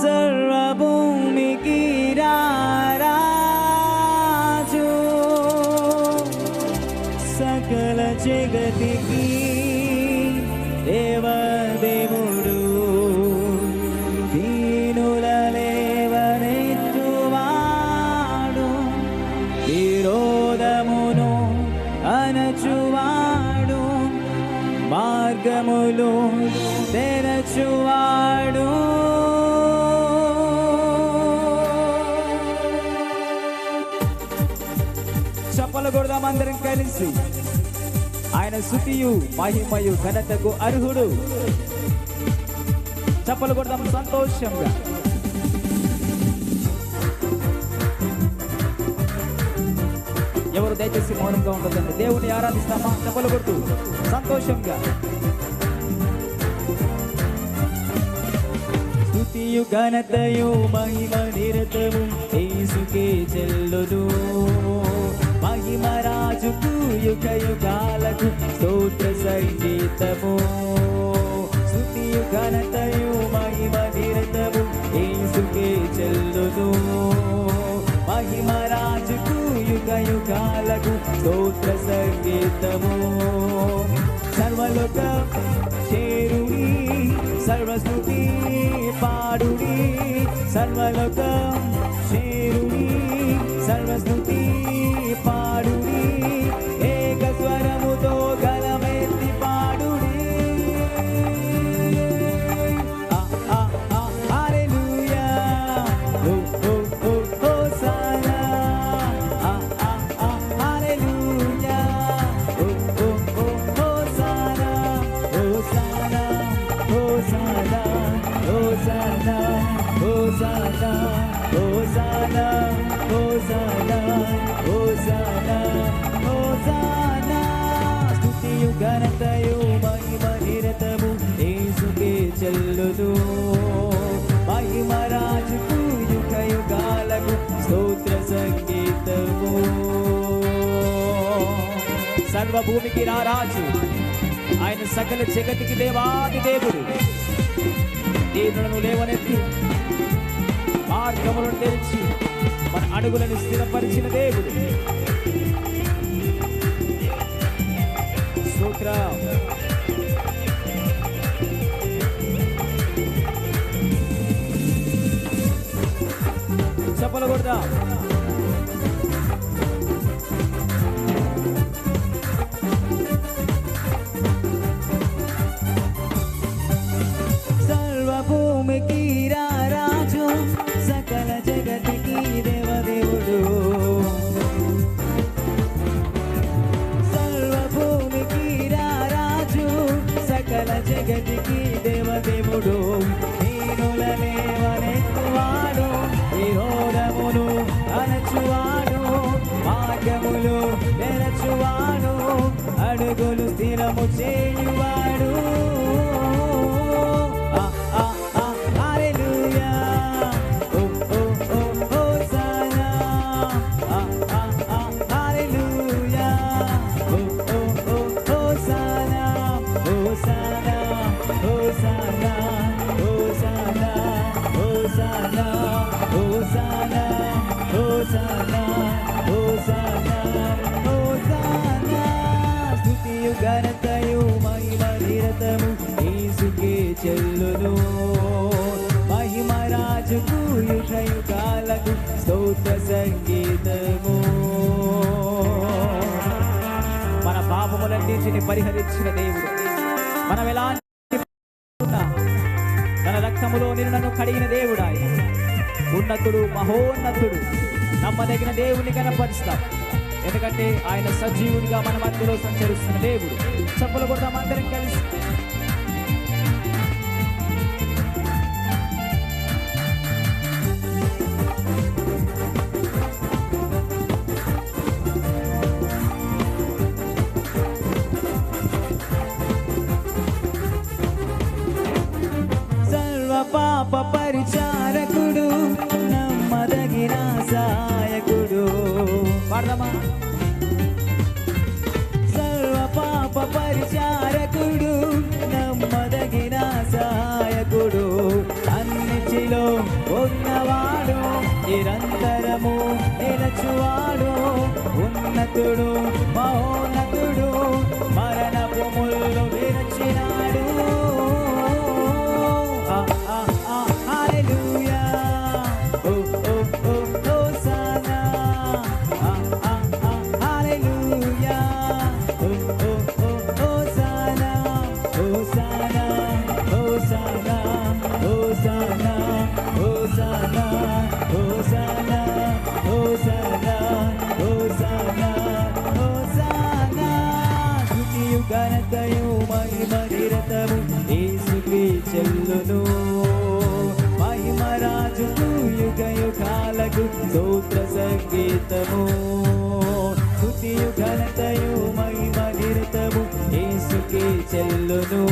సర్వభూమికి రారాజు మార్గములు తెరచువాడు. చప్పలు కొడదాం అందరం కలిసి. ఆయన శృతియు మహిమయు ఘనతకు అర్హుడు. చప్పలు కొడదాం సంతోషంగా. ఎవరు దయచేసి మౌనంగా ఉండదండి దేవుని ఆరాధిస్తామా? చప్పలు కొడుతూ సంతోషంగా. స్తుతియు ఘనతయు మహిమ నిరతము యేసుకే చెల్లును. మహిమ రాజుకు యుగ యుగాలకు స్తోత్ర సంగీతము. స్థుతియు ఘనత యుగాలకు స్తోత్ర సంగీతము. సర్వలోక చేరుడి సర్వస్మృతి పాడుడి. సర్వలోక చేరుడి సర్వస్మృతి Hosanna, Hosanna, Hosanna, Hosanna, Hosanna, Hosanna. స్తుతియు ఘనతయు మహిమ నిరతము యేసుకే చెల్లును. మహిమ రాజుకు యుగ యుగాలకు స్తోత్ర సంగీతము. సర్వభూమికి రారాజు ఆయన సకల జగతికి దేవాది దేవుడు. దీనులను లేవనెత్తి మార్గములను తెరిచి మన అడుగులను స్థిరపరిచిన దేవుడు. స్తోత్రం. చప్పలు కొడదాం అడుగులు స్థిరము చేయువాడు. ఆ, ఆ, ఆ, రాజుకు యుగ స్తోత్ర సంగీతము మన పాపములన్నింటిని పరిహరించిన దేవుడు. మనం ఎలాంటి తన రక్తములో నిన్ను కడిగిన దేవుడా? ఉన్నతుడు మహోన్నతుడు. నమ్మదగిన దేవుని కనపరుస్తాం ఎందుకంటే ఆయన సజీవుడిగా మన మధ్యలో సంచరిస్తున్న దేవుడు. చెప్పులు కూడా అందరం కలిసి. పాప పరిచారకుడు నమ్మదగిన సాయకుడు పాడదామా? సర్వ పాప పరిచారకుడు నమ్మదగిన సాయకుడు అన్నిటిలో ఉన్నవాడు నిరంతరము నిలచువాడు ఉన్నతుడు స్థుతులను మహిమరాజుకు యుగ యుగాలకు స్తోత్ర సంగీతము స్థుతియు మహిమ నిరతము ఏసుకే చెల్లును.